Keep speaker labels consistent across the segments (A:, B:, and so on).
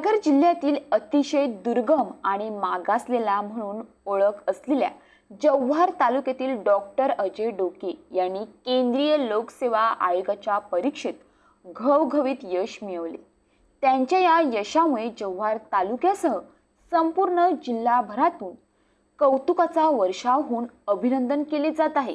A: जिल्ह्यातील अतिशय दुर्गम आणि मागासलेला म्हणून ओळख असलेल्या जव्हार तालुक्यातील डॉक्टर अजय डोके यांनी केंद्रीय लोकसेवा आयोगाच्या परीक्षेत घवघवीत यश मिळवले. त्यांच्या या यशामुळे जव्हार तालुक्यासह संपूर्ण जिल्हाभरातून कौतुकाचा वर्षाव होऊन अभिनंदन केले जात आहे.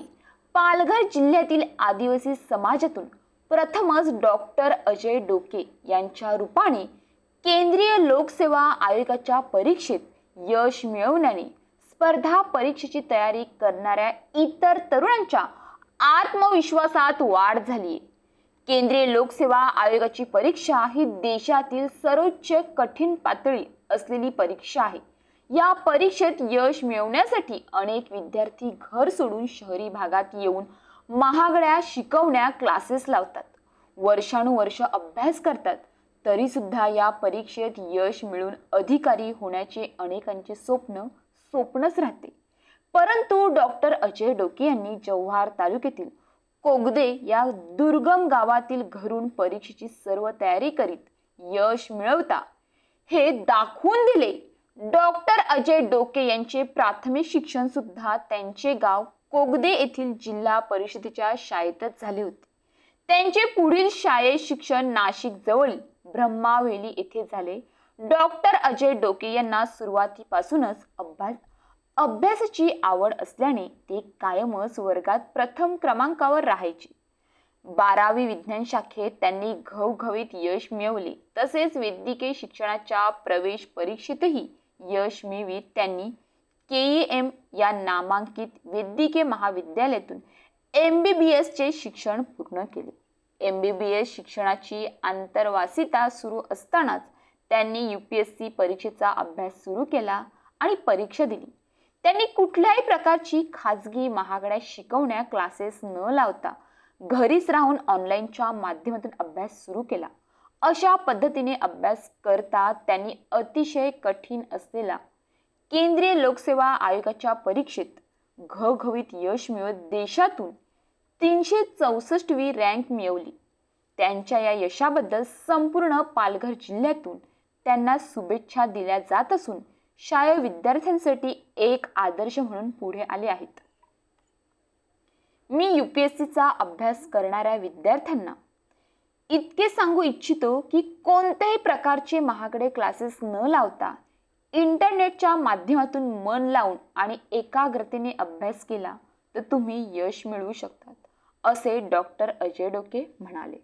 A: पालघर जिल्ह्यातील आदिवासी समाजातून प्रथमच डॉक्टर अजय डोके यांच्या रूपाने केंद्रीय लोकसेवा आयोगाच्या परीक्षेत यश मिळवण्याने स्पर्धा परीक्षेची तयारी करणाऱ्या इतर तरुणांच्या आत्मविश्वासात वाढ झाली केंद्रीय लोकसेवा आयोगाची परीक्षा ही देशातील सर्वोच्च कठीण पातळी असलेली परीक्षा आहे. या परीक्षेत यश मिळवण्यासाठी अनेक विद्यार्थी घर सोडून शहरी भागात येऊन महागड्या शिकवण्या क्लासेस लावतात. वर्षानुवर्ष अभ्यास करतात. तरीसुद्धा या परीक्षेत यश मिळून अधिकारी होण्याचे अनेकांचे स्वप्न स्वप्नच राहते. परंतु डॉक्टर अजय डोके यांनी जव्हार तालुक्यातील कोगदे या दुर्गम गावातील घरून परीक्षेची सर्व तयारी करीत यश मिळवता हे दाखवून दिले. डॉक्टर अजय डोके यांचे प्राथमिक शिक्षण सुद्धा त्यांचे गाव कोगदे येथील जिल्हा परिषदेच्या शाळेतच झाले होते. त्यांचे पुढील शाळेत शिक्षण नाशिक जवळ ब्रह्मावेली येथे झाले. डॉक्टर अजय डोके यांना सुरुवातीपासूनच अभ्यास अभ्यासाची आवड असल्याने ते कायमच वर्गात प्रथम क्रमांकावर राहायचे. बारावी विज्ञान शाखेत त्यांनी घवघवीत यश मिळवले. तसेच वैद्यकीय शिक्षणाच्या प्रवेश परीक्षेतही यश मिळवीत त्यांनी. के एम या नामांकित वैद्यकीय महाविद्यालयातून एम बी बी एसचे शिक्षण पूर्ण केले. एम बी बी एस शिक्षणाची आंतरवासिता सुरू असतानाच त्यांनी यू पी एस सी परीक्षेचा अभ्यास सुरू केला आणि परीक्षा दिली. त्यांनी कुठल्याही प्रकारची खाजगी महागड्या शिकवण्या क्लासेस न लावता घरीच राहून ऑनलाईनच्या माध्यमातून अभ्यास सुरू केला. अशा पद्धतीने अभ्यास करता त्यांनी अतिशय कठीण असलेला केंद्रीय लोकसेवा आयोगाच्या परीक्षेत घवघवीत यश मिळवत देशातून तीनशे चौसष्टवी रँक मिळवली. त्यांच्या या यशाबद्दल संपूर्ण पालघर जिल्ह्यातून त्यांना शुभेच्छा दिल्या जात असून शाळा विद्यार्थ्यांसाठी एक आदर्श म्हणून पुढे आले आहेत. मी यू पी एस सीचा अभ्यास करणाऱ्या विद्यार्थ्यांना इतके सांगू इच्छितो की कोणत्याही प्रकारचे महागडे क्लासेस न लावता इंटरनेटच्या माध्यमातून मन लावून आणि एकाग्रतेने अभ्यास केला तर तुम्ही यश मिळवू शकतात. असे डॉक्टर अजय डोके म्हणाले.